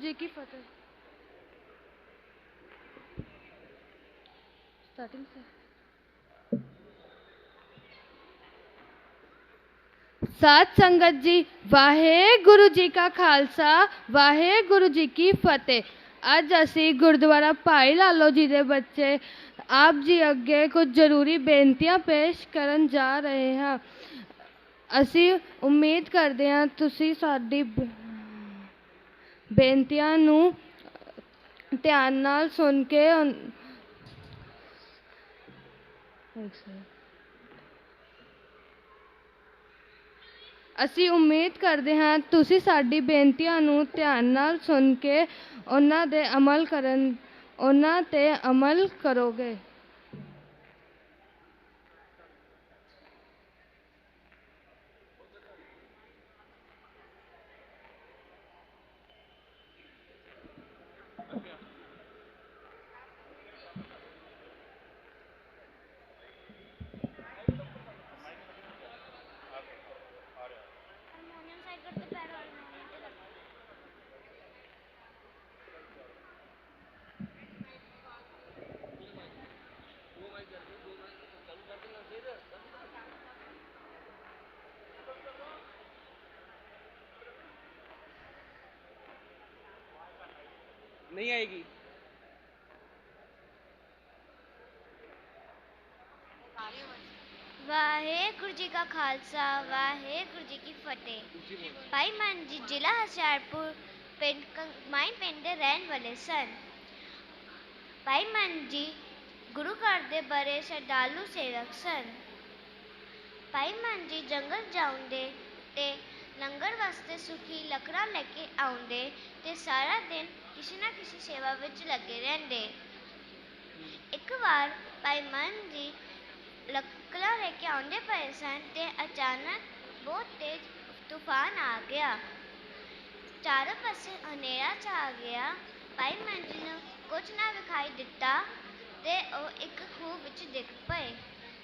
ਜੀ ਕੀ ਫਤਿਹ ਸਟਾਰਟਿੰਗ ਸੇ ਸਾਧ ਸੰਗਤ ਜੀ ਵਾਹਿਗੁਰੂ ਜੀ ਕਾ ਖਾਲਸਾ ਵਾਹਿਗੁਰੂ ਜੀ ਕੀ ਫਤਿਹ ਅੱਜ ਅਸੀਂ ਗੁਰਦੁਆਰਾ ਭਾਈ ਲਾਲੋ ਜੀ ਦੇ ਬੱਚੇ ਆਪ ਜੀ ਅੱਗੇ ਕੁਝ ਜ਼ਰੂਰੀ ਬੇਨਤੀਆਂ ਪੇਸ਼ ਕਰਨ ਜਾ ਰਹੇ ਹਾਂ ਅਸੀਂ ਉਮੀਦ ਕਰਦੇ ਹਾਂ ਤੁਸੀਂ ਸਾਡੀ ਬ- ਬੇਨਤੀਆਂ ਨੂੰ ਧਿਆਨ ਨਾਲ ਸੁਣ ਕੇ ਅਸੀਂ ਉਮੀਦ ਕਰਦੇ ਹਾਂ ਤੁਸੀਂ ਸਾਡੀ ਬੇਨਤੀਆਂ ਨੂੰ ਧਿਆਨ ਨਾਲ ਸੁਣ ਕੇ ਉਹਨਾਂ ਦੇ ਅਮਲ ਕਰਨ ਉਹਨਾਂ ਤੇ ਅਮਲ ਕਰੋਗੇ। ਨਹੀਂ ਆਏਗੀ। ਵਾਹਿਗੁਰੂ ਜੀ ਕਾ ਖਾਲਸਾ, ਵਾਹਿਗੁਰੂ ਜੀ ਕੀ ਫਤਿਹ। ਭਾਈ ਮਨ ਜੀ ਜ਼ਿਲ੍ਹਾ ਹਸ਼ਿਆਰਪੁਰ ਪਿੰਡ ਮਾਈ ਪਿੰਡ ਦੇ ਰਹਿਣ ਵਾਲੇ ਸਨ। ਭਾਈ ਮਨ ਜੀ ਗੁਰੂ ਘਰ ਦੇ ਬਰੇ ਸ਼ਰਧਾਲੂ ਸੇਵਕ ਸਨ। ਭਾਈ ਮਨ ਜੀ ਜੰਗਲ ਜਾਉਂਦੇ ਤੇ ਲੰਗਰ ਵਾਸਤੇ ਸੁਖੀ ਲੱਕੜਾਂ ਲੈ ਕੇ ਆਉਂਦੇ ਤੇ ਸਾਰਾ ਦਿਨ ਕਿਸੇ ਨਾ ਕਿਸੇ ਸੇਵਾ ਵਿੱਚ ਲੱਗੇ ਰਹਿੰਦੇ। ਇੱਕ ਵਾਰ ਭਾਈ ਮਨ ਜੀ ਲੱਕੜਾਂ ਲੈ ਕੇ ਆਉਂਦੇ ਪਏ ਸਨ ਤੇ ਅਚਾਨਕ ਬਹੁਤ ਤੇਜ਼ ਤੂਫਾਨ ਆ ਗਿਆ। ਚਾਰੋਂ ਪਾਸੇ ਹਨੇਰਾ ਛਾ ਗਿਆ। ਭਾਈ ਮਨ ਜੀ ਨੂੰ ਕੁਝ ਨਾ ਵਿਖਾਈ ਦਿੱਤਾ ਤੇ ਉਹ ਇੱਕ ਖੂਹ ਵਿੱਚ ਡਿੱਗ ਪਏ।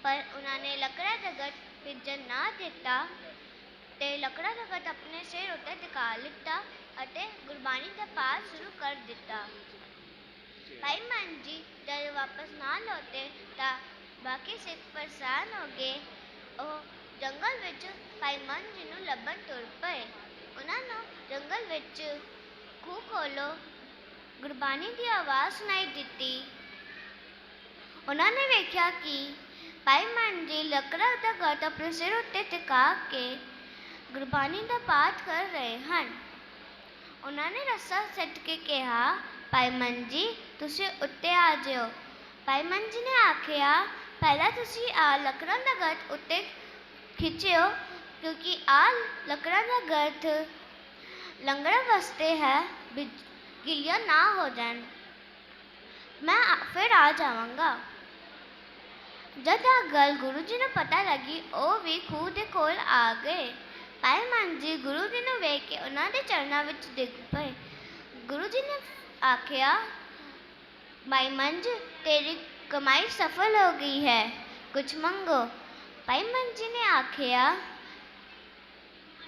ਪਰ ਉਹਨਾਂ ਨੇ ਲੱਕੜਾਂ ਦਾ ਗੱਠ ਭਿੱਜਣ ਨਾ ਦਿੱਤਾ ਤੇ ਲੱਕੜਾਂ ਦਾ ਗੱਠ ਆਪਣੇ ਸਿਰ ਉੱਤੇ ਟਿਕਾ ਲਿੱਤਾ। ਅਤੇ ਗੁਰਬਾਣੀ ਦਾ ਪਾਠ ਸ਼ੁਰੂ ਕਰ ਦਿੱਤਾ। ਭਾਈ ਮਨ ਜੀ ਜਦ ਵਾਪਸ ਨਾ ਲੌਟੇ ਤਾਂ ਬਾਕੀ ਸਿੱਖ ਪਰੇਸ਼ਾਨ ਹੋ ਗਏ। ਉਹ ਜੰਗਲ ਵਿੱਚ ਭਾਈ ਮਨ ਜੀ ਨੂੰ ਲੱਭਣ ਤੁਰ ਪਏ। ਉਹਨਾਂ ਨੂੰ ਜੰਗਲ ਵਿੱਚ ਖੂਹ ਖੋਲੋ ਗੁਰਬਾਣੀ ਦੀ ਆਵਾਜ਼ ਸੁਣਾਈ ਦਿੱਤੀ। ਉਹਨਾਂ ਨੇ ਵੇਖਿਆ ਕਿ ਭਾਈ ਮਨ ਜੀ ਲੱਕੜਾਂ ਦਾ ਗੱਠ ਆਪਣੇ ਸਿਰ ਉੱਤੇ ਟਿਕਾ ਕੇ ਗੁਰਬਾਣੀ ਦਾ ਪਾਠ ਕਰ ਰਹੇ ਹਨ। ਉਹਨਾਂ ਨੇ ਰੱਸਾ ਸੱਟ ਕੇ ਕਿਹਾ ਭਾਈ ਮਨ ਜੀ ਤੁਸੀਂ ਉੱਤੇ ਆ ਜਿਓ ਭਾਈ ਮਨ ਜੀ ਨੇ ਆਖਿਆ ਪਹਿਲਾਂ ਤੁਸੀਂ ਆ ਲੱਕੜਾਂ ਦਾ ਗੱਠ ਉੱਤੇ ਖਿੱਚਿਓ ਕਿਉਂਕਿ ਆ ਲੱਕੜਾਂ ਦਾ ਗੱਠ ਲੰਗੜਾ ਵਾਸਤੇ ਹੈ ਵੀ ਗਿੱਲੀਆਂ ਨਾ ਹੋ ਜਾਣ ਮੈਂ ਆ- ਫਿਰ ਆ ਜਾਵਾਂਗਾ ਜਦ ਆ ਗੱਲ ਗੁਰੂ ਜੀ ਨੂੰ ਪਤਾ ਲੱਗੀ ਉਹ ਵੀ ਖੂਹ ਦੇ ਕੋਲ ਆ ਗਏ ਭਾਈ ਮਨ ਜੀ ਗੁਰੂ ਜੀ ਨੂੰ ਵੇਖ ਕੇ ਉਹਨਾਂ ਦੇ ਚਰਨਾਂ ਵਿੱਚ ਡਿੱਗ ਪਏ। ਗੁਰੂ ਜੀ ਨੇ ਆਖਿਆ, ਭਾਈ ਮੰਜ, ਤੇਰੀ ਕਮਾਈ ਸਫਲ ਹੋ ਗਈ ਹੈ ਕੁਝ ਮੰਗੋ। ਭਾਈ ਮੰਜ ਜੀ ਨੇ ਆਖਿਆ,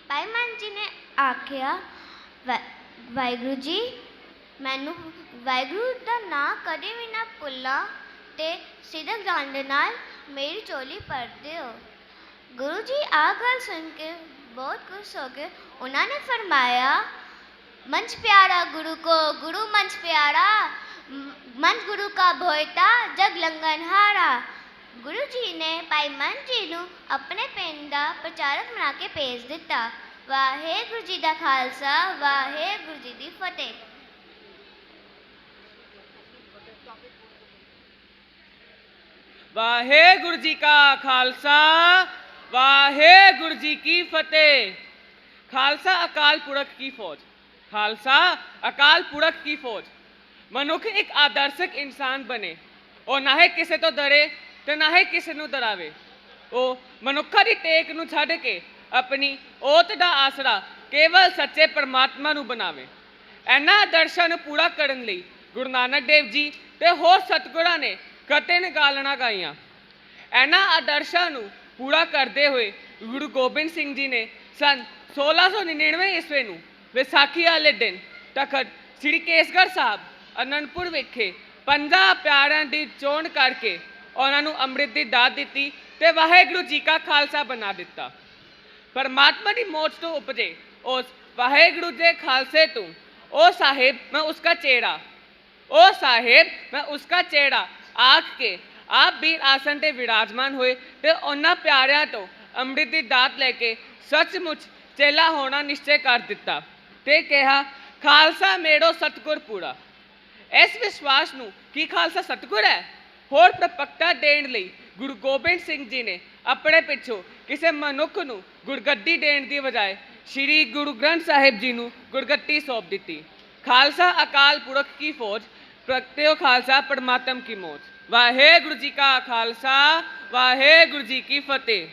ਭਾਈ ਮੰਜ ਜੀ ਨੇ ਆਖਿਆ, "ਵਾ- ਵਾਹਿਗੁਰੂ ਜੀ, ਮੈਨੂੰ ਵਾਹਿਗੁਰੂ ਦਾ ਨਾਂ ਕਦੇ ਵੀ ਨਾ ਭੁੱਲਾਂ ਤੇ ਸਿੱਧਕ ਡੰਡ ਨਾਲ ਮੇਰੀ ਚੋਲੀ ਭਰ ਦਿਓ। ਗੁਰੂ ਜੀ ਆ ਗੱਲ ਸੁਣ ਕੇ ਬਹੁਤ ਖੁਸ਼ ਹੋ ਗਏ ਉਹਨਾਂ ਨੇ ਫਰਮਾਇਆ मंच प्यारा गुरु को गुरु मंच प्यारा म- मंच गुरु का भोयता जग लंगन हारा ਗੁਰੂ ਜੀ ਨੇ ਭਾਈ ਮਨ ਜੀ ਨੂੰ ਆਪਣੇ ਪਿੰਡ ਦਾ ਪ੍ਰਚਾਰਕ ਬਣਾ ਕੇ ਭੇਜ ਦਿੱਤਾ ਵਾਹਿਗੁਰੂ ਜੀ ਦਾ ਖਾਲਸਾ ਵਾਹਿਗੁਰੂ ਜੀ ਦੀ ਫਤਿਹ ਵਾਹਿਗੁਰੂ ਜੀ ਕਾ ਖਾਲਸਾ ਵਾਹਿਗੁਰੂ ਜੀ ਕੀ ਫਤਿਹ। ਖਾਲਸਾ ਅਕਾਲ ਪੁਰਖ ਕੀ ਫੌਜ। ਖਾਲਸਾ ਅਕਾਲ ਪੁਰਖ ਕੀ ਫੌਜ। ਮਨੁੱਖ ਇੱਕ ਆਦਰਸ਼ਕ ਇਨਸਾਨ ਬਣੇ। ਉਹ ਨਾ ਹੀ ਕਿਸੇ ਤੋਂ ਡਰੇ ਤੇ ਨਾ ਹੀ ਕਿਸੇ ਨੂੰ ਡਰਾਵੇ। ਉਹ ਮਨੁੱਖਾਂ ਦੀ ਟੇਕ ਨੂੰ ਛੱਡ ਕੇ ਆਪਣੀ ਓਤ ਦਾ ਆਸਰਾ ਕੇਵਲ ਸੱਚੇ ਪਰਮਾਤਮਾ ਨੂੰ ਬਣਾਵੇ। ਇਹਨਾਂ ਆਦਰਸ਼ਾਂ ਨੂੰ ਪੂਰਾ ਕਰਨ ਲਈ ਗੁਰੂ ਨਾਨਕ ਦੇਵ ਜੀ ਤੇ ਹੋਰ ਸਤਿਗੁਰਾਂ ਨੇ ਕਤੇ ਨਿਕਾਲਣਾ ਗਾਈਆਂ। ਇਹਨਾਂ ਆਦਰਸ਼ਾਂ ਨੂੰ ਪੂਰਾ ਕਰਦੇ ਹੋਏ ਗੁਰੂ ਗੋਬਿੰਦ ਸਿੰਘ ਜੀ ਨੇ ਸਨ 1699 ਈਸਵੀ ਨੂੰ ਵਿਸਾਖੀ ਵਾਲੇ ਦਿਨ ਤਖਤ ਸ੍ਰੀ ਕੇਸਗੜ੍ਹ ਸਾਹਿਬ, ਅਨੰਦਪੁਰ ਵਿਖੇ ਪੰਜਾ ਪਿਆਰਾਂ ਦੀ ਚੋਣ ਕਰਕੇ ਉਹਨਾਂ ਨੂੰ ਅੰਮ੍ਰਿਤ ਦੀ ਦਾਤ ਦਿੱਤੀ ਤੇ ਵਾਹਿਗੁਰੂ ਜੀ ਕਾ ਖਾਲਸਾ ਬਣਾ ਦਿੱਤਾ। ਪਰਮਾਤਮਾ ਦੀ ਮੋਚ ਤੋਂ ਉਪਜੇ ਉਸ ਵਾਹਿਗੁਰੂ ਦੇ ਖਾਲਸੇ ਤੋਂ ਉਹ ਸਾਹਿਬ, ਮੈਂ ਉਸਕਾ ਚੇੜਾ ਉਹ ਸਾਹਿਬ, ਮੈਂ ਉਸਕਾ ਚੇੜਾ ਆਖ ਕੇ ਆਪ ਵੀਰ ਆਸਨ ਤੇ ਵਿਰਾਜਮਾਨ ਹੋਏ ਤੇ ਉਹਨਾਂ ਪਿਆਰਿਆਂ ਤੋਂ ਅੰਮ੍ਰਿਤ ਦੀ ਦਾਤ ਲੈ ਕੇ ਸੱਚਮੁੱਚ ਚੇਲਾ ਹੋਣਾ ਨਿਸ਼ਚੈ ਕਰ ਦਿੱਤਾ ਤੇ ਕਿਹਾ, ਖਾਲਸਾ ਮੇੜੋ ਸਤਗੁਰ ਪੂਰਾ। ਇਸ ਵਿਸ਼ਵਾਸ ਨੂੰ ਕੀ ਖਾਲਸਾ ਸਤਗੁਰ ਹੈ? ਹੋਰ ਪ੍ਰਪਕਤਾ ਦੇਣ ਲਈ ਗੁਰੂ ਗੋਬਿੰਦ ਸਿੰਘ ਜੀ ਨੇ ਆਪਣੇ ਪਿੱਛੋਂ ਕਿਸੇ ਮਨੁੱਖ ਨੂੰ ਗੁਰਗੱਦੀ ਦੇਣ ਦੀ ਬਜਾਏ ਸ੍ਰੀ ਗੁਰੂ ਗ੍ਰੰਥ ਸਾਹਿਬ ਜੀ ਨੂੰ ਗੁਰਗੱਦੀ ਸੌਂਪ ਦਿੱਤੀ। ਖਾਲਸਾ ਅਕਾਲ ਪੁਰਖ ਕੀ ਫੌਜ ਪ੍ਰਗਟਿਓ ਖਾਲਸਾ ਪਰਮਾਤਮ ਕੀ ਮੌਜ। ਵਾਹਿਗੁਰੂ ਜੀ ਕਾ ਖਾਲਸਾ ਵਾਹਿਗੁਰੂ ਜੀ ਕੀ ਫਤਿਹ।